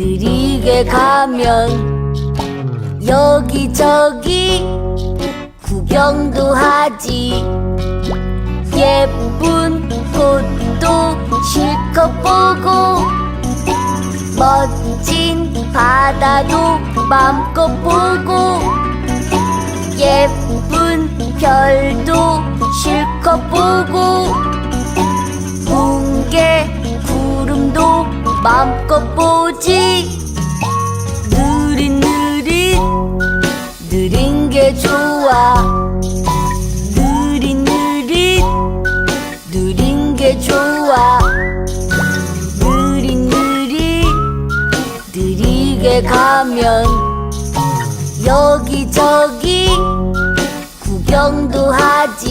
느리게 가면 여기저기 구경도 하지. 예쁜 꽃도 실컷 보고 멋진 바다도 맘껏 보고 예쁜 별도 실컷 보고 뭉게 구름도 맘껏 보지 좋아. 느릿느릿 느리게 가면 여기저기 구경도 하지